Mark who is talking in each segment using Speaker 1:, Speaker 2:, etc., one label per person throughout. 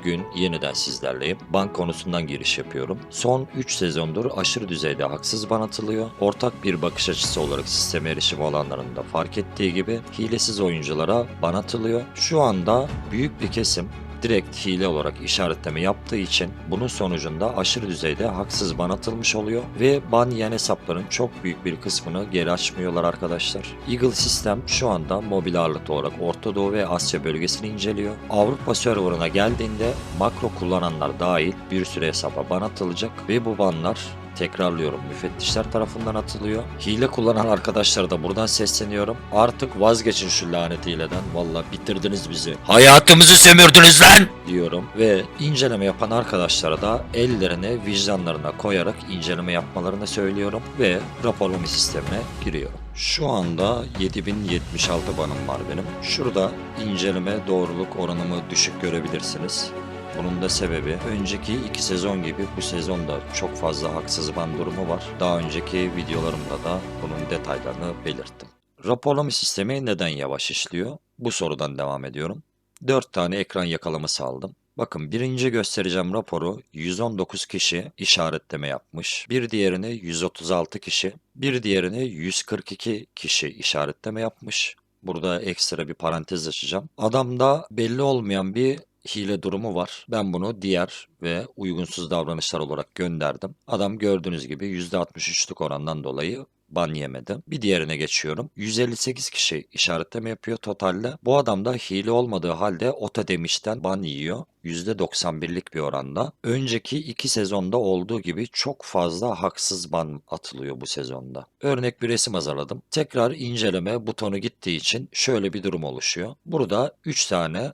Speaker 1: Bugün yeniden sizlerleyim. Bank konusundan giriş yapıyorum. Son 3 sezondur aşırı düzeyde haksız ban atılıyor. Ortak bir bakış açısı olarak sisteme erişimi olanların da fark ettiği gibi hilesiz oyunculara ban atılıyor. Şu anda büyük bir kesim direkt hile olarak işaretleme yaptığı için bunun sonucunda aşırı düzeyde haksız ban atılmış oluyor ve ban yiyen hesapların çok büyük bir kısmını geri açmıyorlar arkadaşlar. Eagle sistem şu anda mobil ağırlıklı olarak Orta Doğu ve Asya bölgesini inceliyor. Avrupa serverına geldiğinde makro kullananlar dahil bir süre hesaba ban atılacak ve bu banlar tekrarlıyorum müfettişler tarafından atılıyor. Hile kullanan arkadaşlara da buradan sesleniyorum. Artık vazgeçin şu lanet hileden. Valla bitirdiniz bizi. Hayatımızı sömürdünüz lan! Diyorum ve inceleme yapan arkadaşlara da ellerini vicdanlarına koyarak inceleme yapmalarını söylüyorum ve raporlama sistemine giriyorum. Şu anda 7076 banım var benim. Şurada inceleme doğruluk oranımı düşük görebilirsiniz. Bunun da sebebi önceki iki sezon gibi bu sezonda çok fazla haksız ban durumu var. Daha önceki videolarımda da bunun detaylarını belirttim. Raporlama sistemi neden yavaş işliyor? Bu sorudan devam ediyorum. 4 tane ekran yakalaması aldım. Bakın birinci göstereceğim raporu 119 kişi işaretleme yapmış. Bir diğerini 136 kişi. Bir diğerini 142 kişi işaretleme yapmış. Burada ekstra bir parantez açacağım. Adamda belli olmayan bir hile durumu var. Ben bunu diğer ve uygunsuz davranışlar olarak gönderdim. Adam gördüğünüz gibi %63'lük orandan dolayı ban yemedi. Bir diğerine geçiyorum. 158 kişi işaretleme yapıyor totalde. Bu adam da hile olmadığı halde ota demişten ban yiyor. %91'lik bir oranda. Önceki iki sezonda olduğu gibi çok fazla haksız ban atılıyor bu sezonda. Örnek bir resim hazırladım. Tekrar inceleme butonu gittiği için şöyle bir durum oluşuyor. Burada 3 tane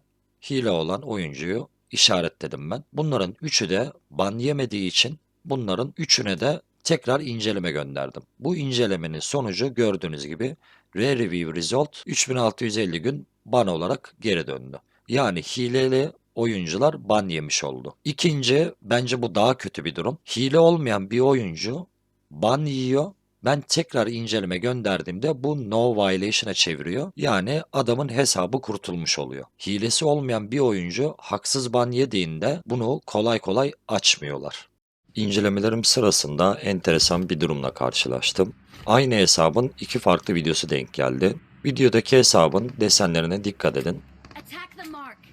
Speaker 1: hile olan oyuncuyu işaretledim ben. Bunların üçü de ban yemediği için bunların üçüne de tekrar inceleme gönderdim. Bu incelemenin sonucu gördüğünüz gibi Re-Review Result 3650 gün ban olarak geri döndü. Yani hileli oyuncular ban yemiş oldu. İkinci, bence bu daha kötü bir durum. Hile olmayan bir oyuncu ban yiyor ben tekrar inceleme gönderdiğimde bu no violation'a çeviriyor. Yani adamın hesabı kurtulmuş oluyor. Hilesi olmayan bir oyuncu haksız ban yediğinde bunu kolay kolay açmıyorlar. İncelemelerim sırasında enteresan bir durumla karşılaştım. Aynı hesabın iki farklı videosu denk geldi. Videodaki hesabın desenlerine dikkat edin.
Speaker 2: Attack the mark.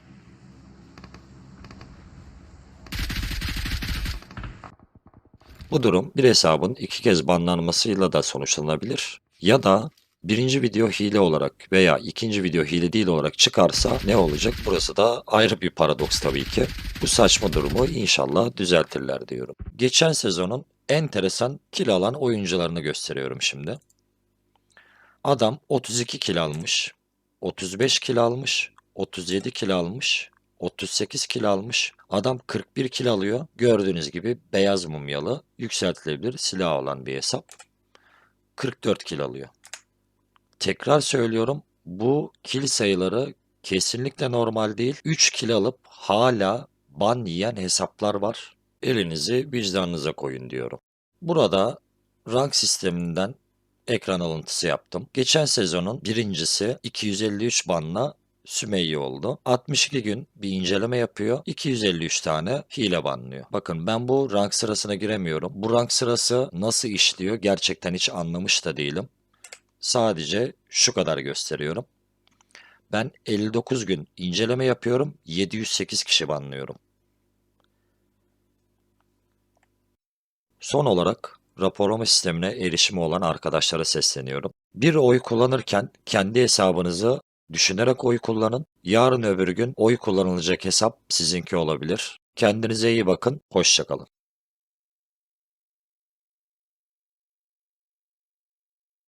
Speaker 1: Bu durum bir hesabın iki kez banlanmasıyla da sonuçlanabilir. Ya da birinci video hile olarak veya ikinci video hile değil olarak çıkarsa ne olacak? Burası da ayrı bir paradoks tabii ki. Bu saçma durumu inşallah düzeltirler diyorum. Geçen sezonun enteresan kill alan oyuncularını gösteriyorum şimdi. Adam 32 kill almış, 35 kill almış, 37 kill almış, 38 kill almış. Adam 41 kill alıyor. Gördüğünüz gibi beyaz mumyalı, yükseltilebilir silah olan bir hesap. 44 kill alıyor. Tekrar söylüyorum bu kill sayıları kesinlikle normal değil. 3 kill alıp hala ban yiyen hesaplar var. Elinizi vicdanınıza koyun diyorum. Burada rank sisteminden ekran alıntısı yaptım. Geçen sezonun birincisi 253 banla Sümeyye oldu. 62 gün bir inceleme yapıyor. 253 tane hile banlıyor. Bakın ben bu rank sırasına giremiyorum. Bu rank sırası nasıl işliyor gerçekten hiç anlamış da değilim. Sadece şu kadar gösteriyorum. Ben 59 gün inceleme yapıyorum. 708 kişi banlıyorum. Son olarak raporlama sistemine erişimi olan arkadaşlara sesleniyorum. Bir oy kullanırken kendi hesabınızı düşünerek oy kullanın. Yarın öbür gün oy kullanılacak hesap sizinki olabilir. Kendinize iyi bakın. Hoşçakalın.